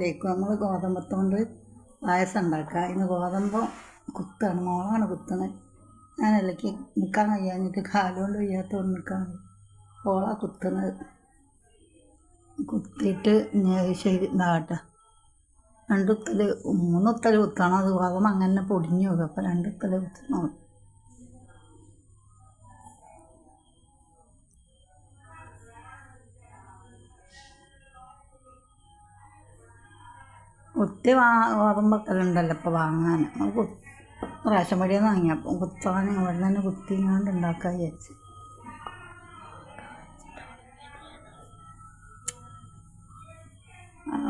അസ്സലാമലൈക്കും നമ്മൾ ഗോതമ്പത്തോണ്ട് പായസം ഉണ്ടാക്കുക. ഇന്ന് ഗോതമ്പ് കുത്താണ് മോളാണ് കുത്തണത് ഞാനല്ലേക്ക് നിൽക്കാൻ കഴിയാഞ്ഞിട്ട് കാലുകൊണ്ട് വയ്യാത്തോണ്ട് നിൽക്കാൻ ഓളാ കുത്തണത് കുത്തിയിട്ട് ഞാൻ ശരി ഇതാകട്ടെ. രണ്ടുത്തൽ മൂന്നുത്തൽ കുത്തണം. അത് ഗോതമ്പ് അങ്ങനെ പൊടിഞ്ഞു പോകും. അപ്പം രണ്ടുത്തൽ കുത്തണം. കുത്തി വാ ഗോതമ്പൊക്കെ ഉണ്ടല്ലോ ഇപ്പോൾ വാങ്ങാൻ നമുക്ക് പ്രാവശ്യം റേഷൻ പടിയിൽ നിന്ന് വാങ്ങിയപ്പോൾ കുത്താൻ ഇവിടെ തന്നെ കുത്തിങ്ങാണ്ട് ഉണ്ടാക്കാൻ വിചാരിച്ചു.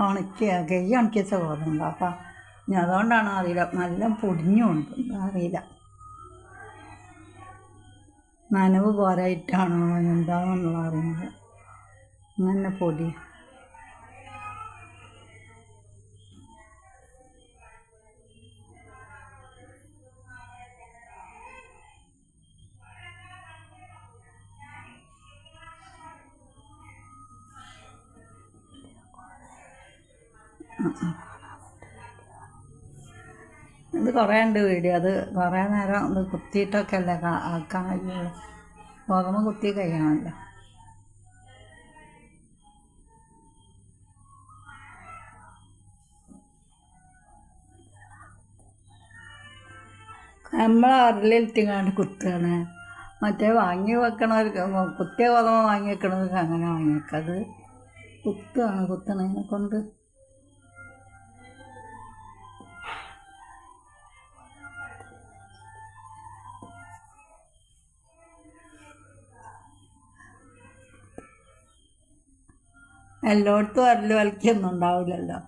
ഉണക്കിയ കൈ ഉണക്കിയച്ച ഗോതമ്പ് അപ്പം ഇനി അതുകൊണ്ടാണോ അറിയില്ല. നല്ല പൊടിഞ്ഞുണ്ട് അറിയില്ല. നനവ് പോരായിട്ടാണോ എന്താണെന്നുള്ള അറിയില്ല. അങ്ങനെ പൊടി. ഇത് കുറേ ഉണ്ട് വീഡിയോ. അത് കുറേ നേരം ഇത് കുത്തിയിട്ടൊക്കെ അല്ലേ ആക്കാൻ കഴിയുള്ളൂ. ഗോതമ്പ് കുത്തി കഴിയണമല്ലോ. നമ്മൾ അരലിലെത്തിങ്ങാണ്ട് കുത്തുകയാണ്. മറ്റേ വാങ്ങി വെക്കണവർക്ക് കുത്തിയ ഗോതമ്പ് വാങ്ങി വെക്കണവർക്ക് അങ്ങനെ വാങ്ങി വെക്കാം. അത് കുത്തുകയാണ്. കുത്തണതിനെ കൊണ്ട് എല്ലായിടത്തും അരൽ വലിക്കൊന്നും ഉണ്ടാവില്ലല്ലോ.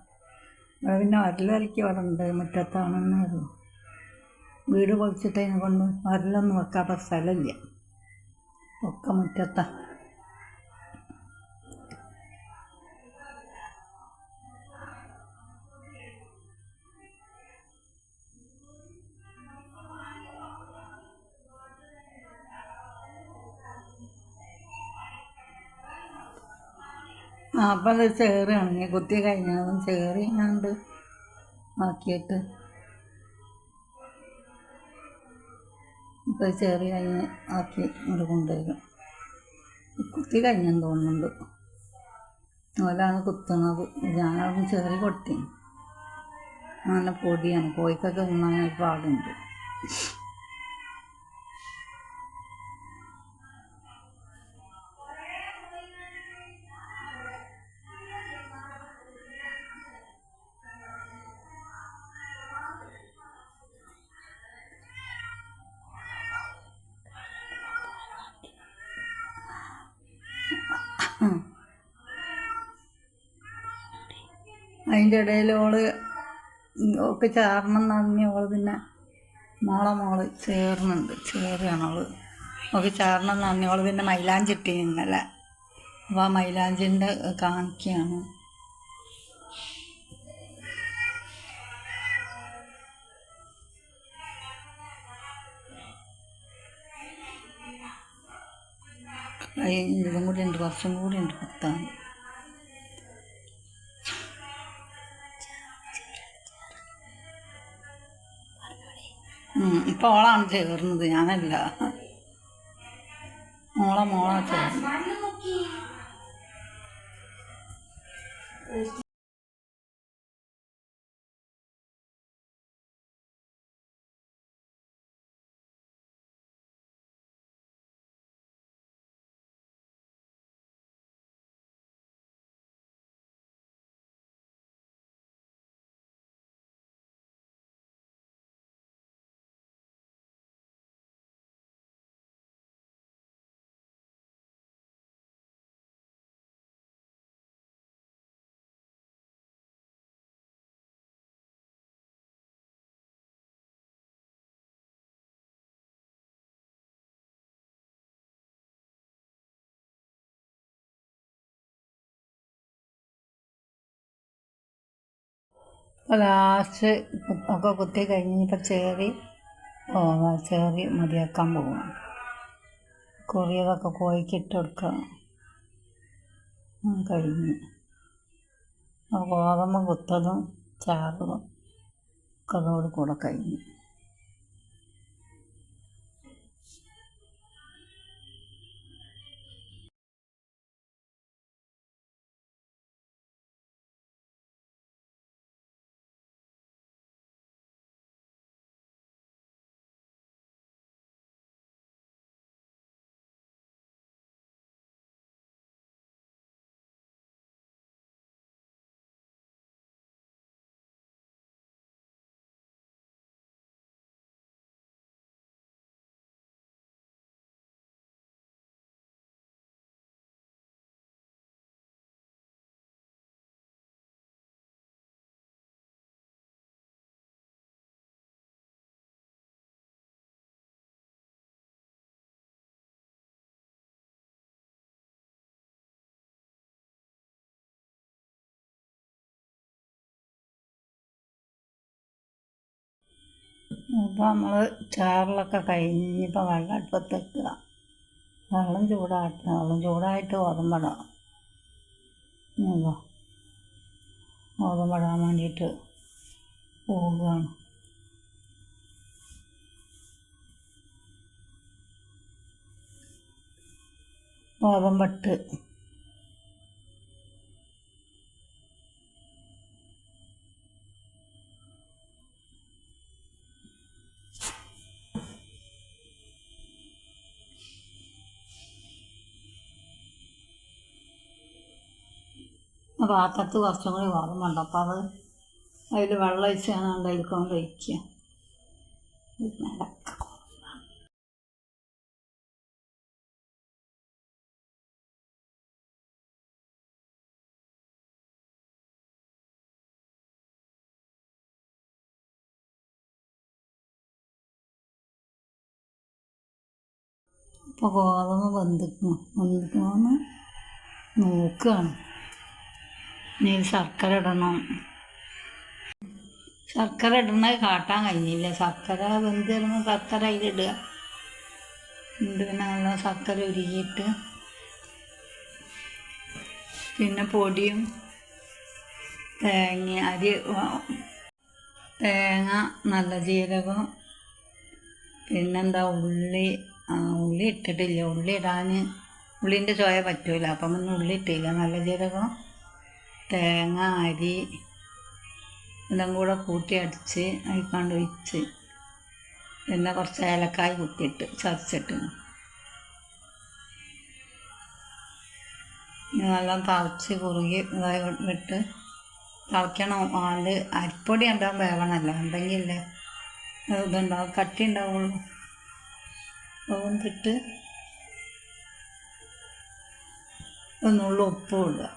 ഇവിടെ പിന്നെ അരൽ വലിക്ക് ഇവിടെ വീട് പൊളിച്ചിട്ട് അതിനെ കൊണ്ട് അരലൊന്നും വെക്കാത്ത സ്ഥലമില്ല. ഒക്കെ മുറ്റത്താ. അപ്പം അത് ചേറുകയാണ് ഞാൻ കുത്തി കഴിഞ്ഞാലും ചേറി ആക്കിയിട്ട് ഇപ്പം ചേറി കഴിഞ്ഞ് ആക്കി ഇങ്ങോട്ട് കൊണ്ടുവരും. കുത്തി കഴിഞ്ഞെന്ന് തോന്നുന്നുണ്ട്. ഓലാണ് കുത്തുന്നത്. ഞാനവിടെ ചേറി കൊടുത്തി. നല്ല പൊടിയാണ്. കോഴിക്കൊക്കെ ഉണ്ണാൻ പാടുണ്ട്. അതിന്റെ ഇടയിൽ ഓൾ ഒക്കെ ചേർണം പറഞ്ഞ് ഓൾ പിന്നെ മോളെ മോൾ ചേർന്നുണ്ട്. ചേറുകയാണ് ഓൾ. ഒക്കെ ചേർണം എന്ന് ഓൾ പിന്നെ മൈലാഞ്ചി ഇട്ടി ഇന്നലെ അപ്പോൾ ആ മൈലാഞ്ചിന്റെ കാണിക്കുകയാണ് ഇതും കൂടി ഉണ്ട് കുറച്ചും കൂടി ഉണ്ട് പത്താം ഇപ്പം ഓളാണ് ചേർന്നത് ഞാനല്ല. മോളെ മോളാ ചേർന്നത്. ലാസ്റ്റ് ഒക്കെ കുത്തി കഴിഞ്ഞപ്പോൾ ചേറി ചേറി മതിയാക്കാൻ പോകും കൊറിയതൊക്കെ കോഴിക്കിട്ട് കൊടുക്കുക കഴിഞ്ഞു. ഗോതമ്പ് കുത്തതും ചാറും ഒക്കെ അതോട് കൂടെ കഴിഞ്ഞു. അപ്പോൾ നമ്മൾ ചാറിലൊക്കെ കഴിഞ്ഞിപ്പോൾ വെള്ളം അടുപ്പത്ത് വെക്കുക. വെള്ളം ചൂടാക്കുക വെള്ളം ചൂടായിട്ട് ഗോതമ്പിടാം ഗോതമ്പിടാൻ വേണ്ടിയിട്ട് പോവുകയാണ്. ഗോതമ്പിട്ട് പാത്രത്ത് കുറച്ചും കൂടി ഓർമ്മയുണ്ട് അപ്പോൾ അത് അതിൽ വെള്ളം ഒഴിച്ച് ഞാൻ അതിൽ കൊണ്ട് ഒഴിക്കുക നടക്ക. ഇപ്പോൾ ഗോതമ്പ് വെന്തിക്കണം? വെന്തിക്കണമെന്ന് നോക്കുകയാണ് ഇനി ശർക്കര ഇടണം ശർക്കര ഇടണത് കാട്ടാൻ കഴിഞ്ഞില്ല ശർക്കര വെന്ത് വരുമ്പോൾ ശർക്കര അതിലിടുക എന്നിട്ട് പിന്നെ നല്ല ശർക്കര ഉരുകിയിട്ട് പിന്നെ പൊടിയും തേങ്ങ അരി തേങ്ങ നല്ല ജീരകം പിന്നെന്താ ഉള്ളി ഉള്ളി ഇട്ടിട്ടില്ല. ഉള്ളി ഇടാൻ ഉള്ളിന്റെ ചോയ പറ്റൂല. അപ്പം പിന്നെ ഉള്ളി ഇട്ടില്ല. നല്ല ജീരകം. തേങ്ങ അരി എല്ലാം കൂടെ കൂട്ടി അടിച്ച് അതിക്കാണ്ട് ഒഴിച്ച് പിന്നെ കുറച്ച് ഏലക്കായ് കുത്തിയിട്ട് ചതച്ചിട്ട്. നല്ല തളച്ച് കുറുകി ഇതായി വിട്ട് തളയ്ക്കണം ആൾ അരിപ്പൊടി ഉണ്ടാകാൻ വേവണമല്ലോ. ഉണ്ടെങ്കിലേ ഇതുണ്ടാവും. കട്ടി ഉണ്ടാവുള്ളൂ. അതുകൊണ്ടിട്ട് ഒന്നുള്ള ഉപ്പ് ഇടുക.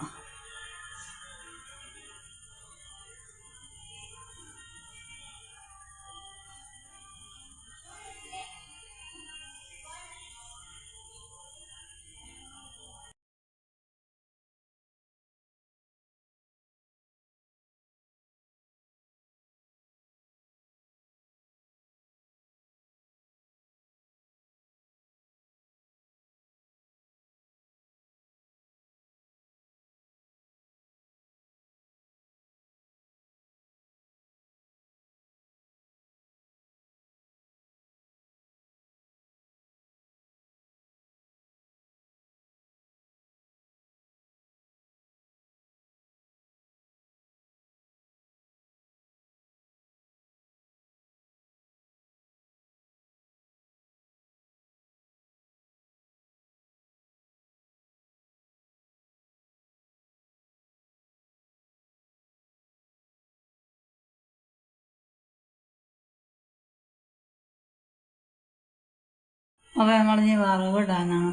അപ്പോൾ നമ്മൾ ഇനി വറവിടാനാണ്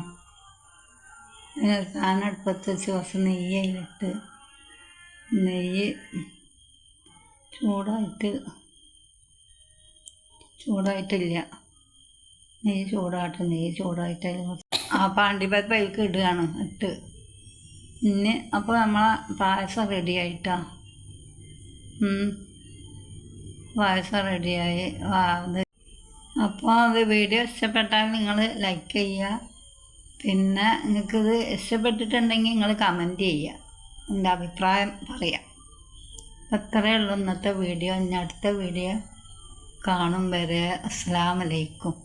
അടുപ്പത്ത് വെച്ച് കുറച്ച് നെയ്യ് അതിലിട്ട് നെയ്യ് ചൂടായിട്ട് ചൂടായിട്ടില്ല. നെയ്യ് ചൂടാട്ടെ നെയ്യ് ചൂടായിട്ട് ആ പാണ്ടിപ്പരിപ്പ് അതിലേക്ക് ഇടുകയാണ് ഇട്ട്. ഇനി അപ്പോൾ നമ്മളെ പായസം റെഡി ആയിട്ടാ. ഉം. പായസം റെഡിയായി അപ്പോൾ അത് വീഡിയോ ഇഷ്ടപ്പെട്ടാൽ നിങ്ങൾ ലൈക്ക് ചെയ്യുക. പിന്നെ നിങ്ങൾക്കിത് ഇഷ്ടപ്പെട്ടിട്ടുണ്ടെങ്കിൽ നിങ്ങൾ കമന്റ് ചെയ്യുക. എന്റെ അഭിപ്രായം പറയാം. അത്രയേ ഉള്ളൂ ഇന്നത്തെ വീഡിയോ. ഇനി അടുത്ത വീഡിയോ കാണും വരെ. അസ്സലാമലൈക്കും